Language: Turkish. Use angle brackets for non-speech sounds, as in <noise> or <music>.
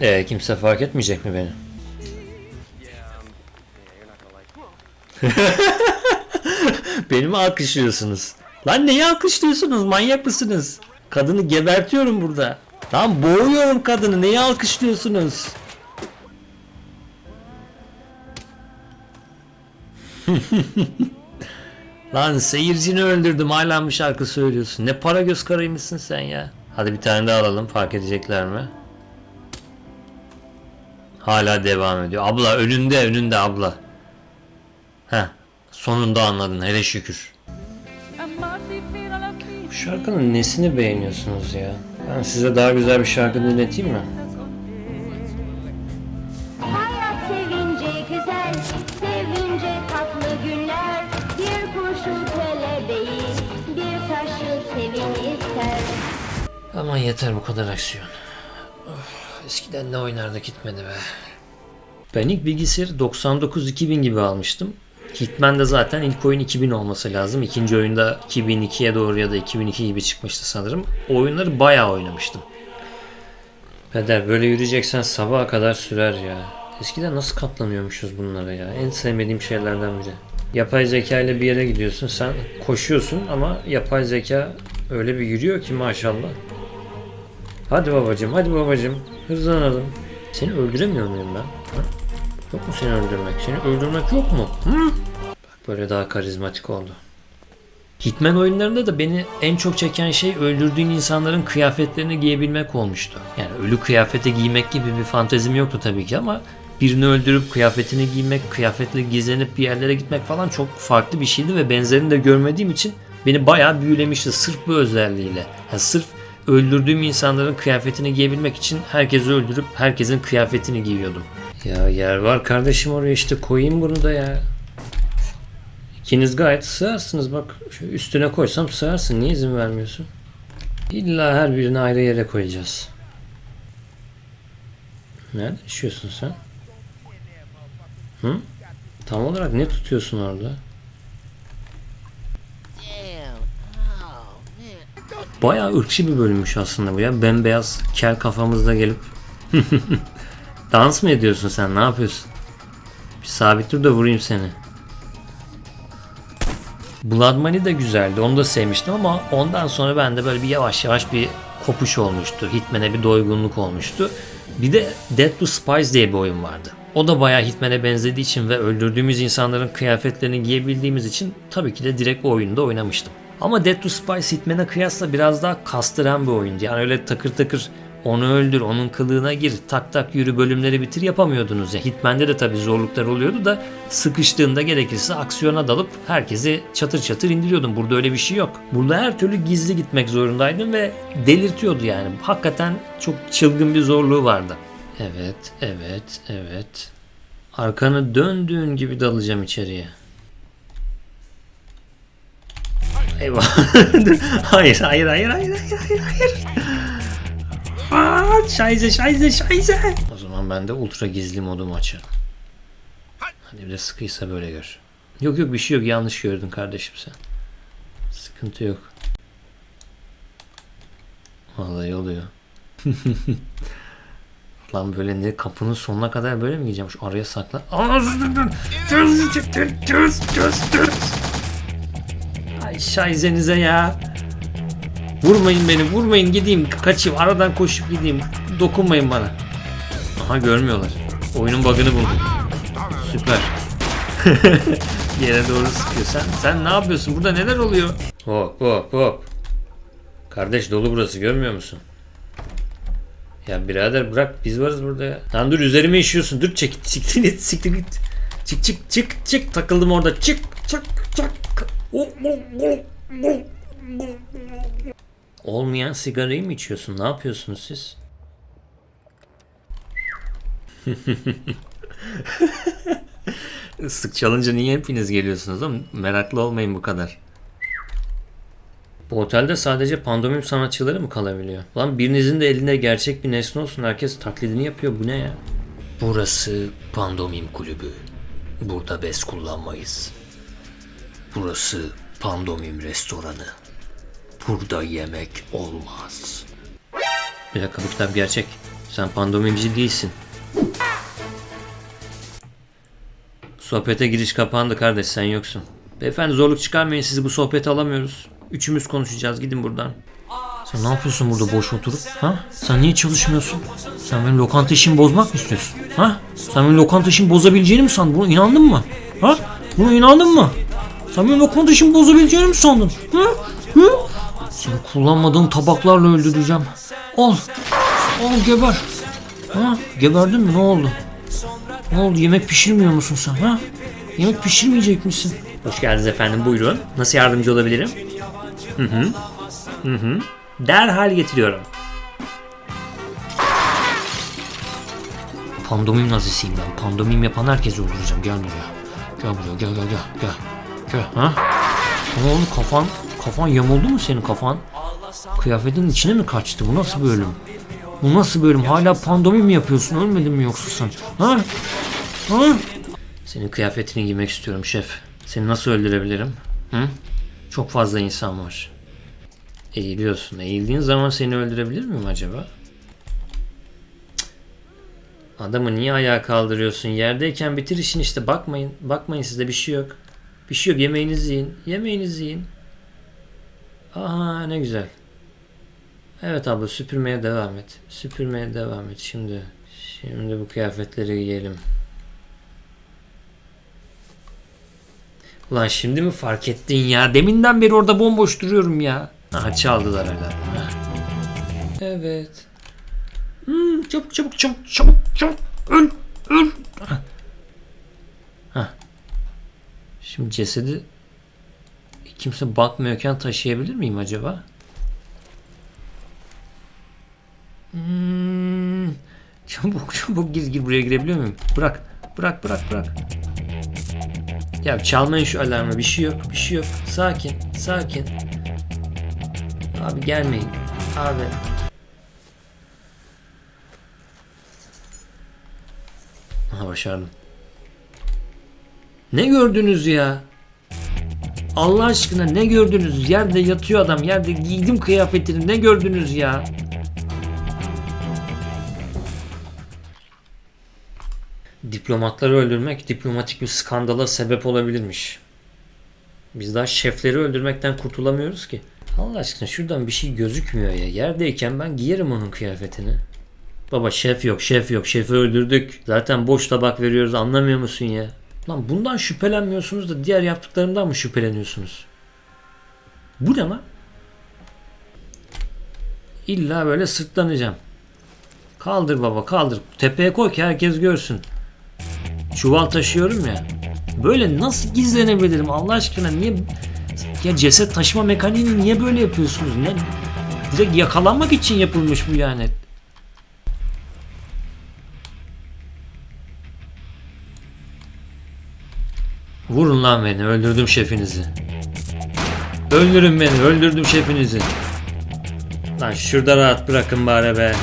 Ee, kimse fark etmeyecek mi beni? <laughs> Beni mi alkışlıyorsunuz? Lan neyi alkışlıyorsunuz? Manyak mısınız? Kadını gebertiyorum burada. Lan boğuyorum kadını. Neyi alkışlıyorsunuz? <laughs> Lan seyircini öldürdüm hala mı şarkı söylüyorsun? Ne para göz karıymışsın sen ya? Hadi bir tane daha alalım fark edecekler mi? Hala devam ediyor. Abla önünde önünde abla. Heh sonunda anladın hele şükür. Bu şarkının nesini beğeniyorsunuz ya? Ben size daha güzel bir şarkı dinleteyim mi? Aman yeter bu kadar aksiyon. Eskiden ne oynardık gitmedi be. Ben ilk bilgisayarı 99-2000 gibi almıştım. Hitman de zaten ilk oyun 2000 olması lazım. İkinci oyunda 2002'ye doğru ya da 2002 gibi çıkmıştı sanırım. O oyunları bayağı oynamıştım. Peder böyle yürüyeceksen sabaha kadar sürer ya. Eskiden nasıl katlanıyormuşuz bunlara ya. En sevmediğim şeylerden biri. Yapay zeka ile bir yere gidiyorsun. Sen koşuyorsun ama yapay zeka öyle bir yürüyor ki maşallah. Hadi babacım, hadi babacım. Hızlanalım. Seni öldüremiyor muyum ben? Ha? Yok mu seni öldürmek? Seni öldürmek yok mu? Hı? Bak böyle daha karizmatik oldu. Hitman oyunlarında da beni en çok çeken şey öldürdüğün insanların kıyafetlerini giyebilmek olmuştu. Yani ölü kıyafete giymek gibi bir fantezim yoktu tabii ki ama birini öldürüp kıyafetini giymek, kıyafetle gizlenip bir yerlere gitmek falan çok farklı bir şeydi ve benzerini de görmediğim için beni bayağı büyülemişti sırf bu özelliğiyle. Yani sırf öldürdüğüm insanların kıyafetini giyebilmek için herkesi öldürüp herkesin kıyafetini giyiyordum. Ya yer var kardeşim oraya işte koyayım bunu da ya. İkiniz gayet sığarsınız bak şu üstüne koysam sığarsın niye izin vermiyorsun? İlla her birini ayrı yere koyacağız. Nerede yaşıyorsun sen? Hı? Tam olarak ne tutuyorsun orada? Bayağı ırkçı bir bölümmüş aslında bu ya. Bembeyaz kel kafamızda gelip <laughs> Dans mı ediyorsun sen? Ne yapıyorsun? Bir sabit dur da vurayım seni. Blood Money de güzeldi. Onu da sevmiştim ama ondan sonra bende böyle bir yavaş yavaş bir kopuş olmuştu. Hitman'e bir doygunluk olmuştu. Bir de Dead to Spies diye bir oyun vardı. O da bayağı Hitman'e benzediği için ve öldürdüğümüz insanların kıyafetlerini giyebildiğimiz için tabii ki de direkt o oyunda oynamıştım. Ama Dead to Spies Hitman'e kıyasla biraz daha kastıran bir oyundu. Yani öyle takır takır onu öldür, onun kılığına gir, tak tak yürü bölümleri bitir yapamıyordunuz. Ya Hitman'de de tabii zorluklar oluyordu da sıkıştığında gerekirse aksiyona dalıp herkesi çatır çatır indiriyordum. Burada öyle bir şey yok. Burada her türlü gizli gitmek zorundaydın ve delirtiyordu yani. Hakikaten çok çılgın bir zorluğu vardı. Evet, evet, evet. Arkanı döndüğün gibi dalacağım içeriye. Eyvah. <laughs> hayır, hayır, hayır, hayır, hayır, hayır, hayır. Aa, şayze, şayze, şayze. O zaman ben de ultra gizli modumu açarım. Hadi bir de sıkıysa böyle gör. Yok yok bir şey yok yanlış gördün kardeşim sen. Sıkıntı yok. Vallahi oluyor. <laughs> Lan böyle ne kapının sonuna kadar böyle mi gideceğim? Şu araya sakla. Aa, dur. Düz, düz, düz, düz, düz. Ay şayzenize ya. Vurmayın beni, vurmayın gideyim, kaçayım, aradan koşup gideyim. Dokunmayın bana. Aha görmüyorlar. Oyunun bug'ını buldum. Süper. <laughs> Yere doğru sıkıyor. Sen, sen ne yapıyorsun? Burada neler oluyor? Hop hop hop. Kardeş dolu burası görmüyor musun? Ya birader bırak biz varız burada ya. Lan dur üzerime işiyorsun. Dur çek siktir git siktir git. Çık çık çık çık takıldım orada. Çık çık çık. Olmayan sigarayı mı içiyorsun? Ne yapıyorsunuz siz? Islık çalınca niye hepiniz geliyorsunuz ama meraklı olmayın bu kadar. Bu otelde sadece pandomim sanatçıları mı kalabiliyor? Lan birinizin de elinde gerçek bir nesne olsun herkes taklidini yapıyor bu ne ya? Burası pandomim kulübü. Burada bez kullanmayız. Burası pandomim restoranı. Burada yemek olmaz. Bir dakika bu kitap gerçek. Sen pandomimci değilsin. Sohbete giriş kapandı kardeş sen yoksun. Beyefendi zorluk çıkarmayın sizi bu sohbete alamıyoruz. Üçümüz konuşacağız gidin buradan. Sen ne yapıyorsun burada boş oturup? Ha? Sen niye çalışmıyorsun? Sen benim lokanta işimi bozmak mı istiyorsun? Ha? Sen benim lokanta işimi bozabileceğini mi sandın? Buna inandın mı? Ha? Buna inandın mı? Benim lokanta işimi bozabileceğini mi sandın? Ha? Hı? Seni kullanmadığım tabaklarla öldüreceğim. Al. Al geber. Ha? Geberdin mi? Ne oldu? Ne oldu? Yemek pişirmiyor musun sen? Ha? Yemek pişirmeyecek misin? Hoş geldiniz efendim. Buyurun. Nasıl yardımcı olabilirim? Hı hı. Hı hı. Derhal getiriyorum. Pandomim nazisiyim ben. Pandomim yapan herkesi öldüreceğim. Gel buraya. Gel buraya. Gel gel gel. Gel. Gel. Ha? Ne oldu kafan? Kafan yamuldu mu senin kafan? Kıyafetin içine mi kaçtı? Bu nasıl bölüm? Bu nasıl bölüm? Hala pandomim mi yapıyorsun? Ölmedin mi yoksa sen? Ha? Ha? Senin kıyafetini giymek istiyorum şef. Seni nasıl öldürebilirim? Hı? Çok fazla insan var. Eğiliyorsun. Eğildiğin zaman seni öldürebilir miyim acaba? Adamı niye ayağa kaldırıyorsun? Yerdeyken bitir işin işte. Bakmayın. Bakmayın sizde bir şey yok. Bir şey yok. Yemeğinizi yiyin. Yemeğinizi yiyin. Aha ne güzel. Evet abla süpürmeye devam et. Süpürmeye devam et. Şimdi şimdi bu kıyafetleri giyelim. Ulan şimdi mi fark ettin ya? Deminden beri orada bomboş duruyorum ya. Aha çaldılar herhalde. Ha. Evet. Hmm, çabuk çabuk çabuk çabuk çabuk. Öl öl. Şimdi cesedi kimse bakmıyorken taşıyabilir miyim acaba? Hmm, <laughs> çabuk çabuk gir gir buraya girebiliyor muyum? Bırak bırak bırak bırak. Ya çalmayın şu alarmı bir şey yok bir şey yok. Sakin sakin. Abi gelmeyin. Abi. Aha başardım. Ne gördünüz ya? Allah aşkına ne gördünüz? Yerde yatıyor adam. Yerde giydim kıyafetini. Ne gördünüz ya? Diplomatları öldürmek diplomatik bir skandala sebep olabilirmiş. Biz daha şefleri öldürmekten kurtulamıyoruz ki. Allah aşkına şuradan bir şey gözükmüyor ya. Yerdeyken ben giyerim onun kıyafetini. Baba şef yok, şef yok. Şefi öldürdük. Zaten boş tabak veriyoruz anlamıyor musun ya? Lan bundan şüphelenmiyorsunuz da diğer yaptıklarımdan mı şüpheleniyorsunuz? Bu ne lan? İlla böyle sırtlanacağım. Kaldır baba kaldır. Tepeye koy ki herkes görsün. Çuval taşıyorum ya. Böyle nasıl gizlenebilirim Allah aşkına niye ya ceset taşıma mekaniğini niye böyle yapıyorsunuz? Ne direkt yakalanmak için yapılmış bu yani. Vurun lan beni öldürdüm şefinizi. Öldürün beni öldürdüm şefinizi. Lan şurada rahat bırakın bari be.